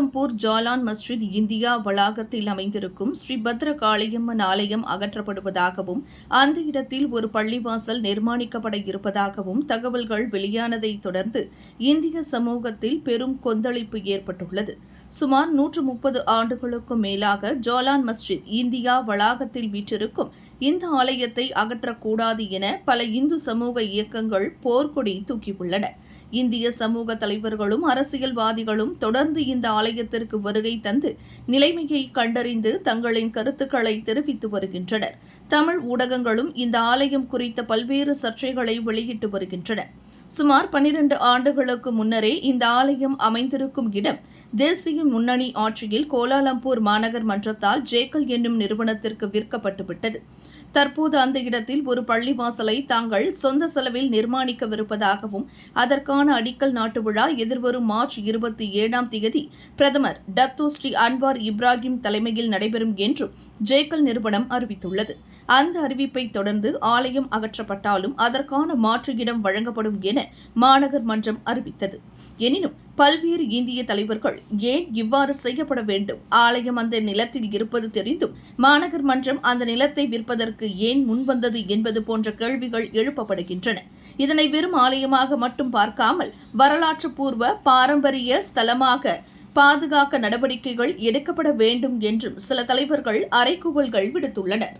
Kuala Lumpur Jalan மஸ்ஜித் India வளாகத்தில் அமைந்திருக்கும் ஸ்ரீ பத்ர காளியம்மன் ஆலயம் அகற்றப்படுவதாகவும் அந்த இடத்தில் ஒரு பள்ளிவாசல் நிர்மாணிக்கப்பட இருப்பதாகவும் தகவல்கள் வெளியானதை தொடர்ந்து இந்திய சமூகத்தில் பெரும் கொந்தளிப்பு ஏற்பட்டுள்ளது. சுமார் நூற்று முப்பது ஆண்டுகளுக்கும் மேலாக ஜாலான் மஸ்ஜித் இந்தியா வளாகத்தில் வீற்றிருக்கும் இந்த ஆலயத்தை அகற்றக்கூடாது என பல இந்து சமூக இயக்கங்கள் போர்க்கொடி தூக்கியுள்ளன. இந்திய சமூக தலைவர்களும் அரசியல்வாதிகளும் தொடர்ந்து இந்த ஆலயம் ஆலயத்திற்கு வருகை தந்து நிலைமையை கண்டறிந்து தங்களின் கருத்துக்களை தெரிவித்து வருகின்றனர். தமிழ் ஊடகங்களும் இந்த ஆலயம் குறித்த பல்வேறு சர்ச்சைகளை வெளியிட்டு வருகின்றன. சுமார் பனிரெண்டு ஆண்டுகளுக்கு முன்னரே இந்த ஆலயம் அமைந்திருக்கும் இடம் தேசிய முன்னணி ஆட்சியில் கோலாலம்பூர் மாநகர் மன்றத்தால் ஜேக்கல் என்னும் நிறுவனத்திற்கு விற்கப்பட்டுவிட்டது. தற்போது அந்த இடத்தில் ஒரு பள்ளிவாசலை தாங்கள் சொந்த செலவில் நிர்மாணிக்கவிருப்பதாகவும் அதற்கான அடிக்கல் நாட்டு விழா எதிர்வரும் மார்ச் இருபத்தி ஏழாம் தேதி பிரதமர் டத்தோ ஸ்ரீ அன்வார் இப்ராஹிம் தலைமையில் நடைபெறும் என்றும் ஜேக்கல் நிறுவனம் அறிவித்துள்ளது. அந்த அறிவிப்பை தொடர்ந்து ஆலயம் அகற்றப்பட்டாலும் அதற்கான மாற்று இடம் வழங்கப்படும் என மாநகர் மன்றம் அறிவித்தது. எனினும் பல்வேறு இந்திய தலைவர்கள் ஏன் இவ்வாறு செய்யப்பட வேண்டும்? ஆலயம் அந்த நிலத்தில் இருப்பது தெரிந்தும் மாநகர் மன்றம் அந்த நிலத்தை விற்பதற்கு ஏன் முன்வந்தது என்பது போன்ற கேள்விகள் எழுப்பப்படுகின்றன. இதனை வெறும் ஆலயமாக மட்டும் பார்க்காமல் வரலாற்று பூர்வ பாரம்பரிய ஸ்தலமாக பாதுகாக்க நடவடிக்கைகள் எடுக்கப்பட வேண்டும் என்றும் சில தலைவர்கள் அறைகூவல்கள் விடுத்துள்ளனர்.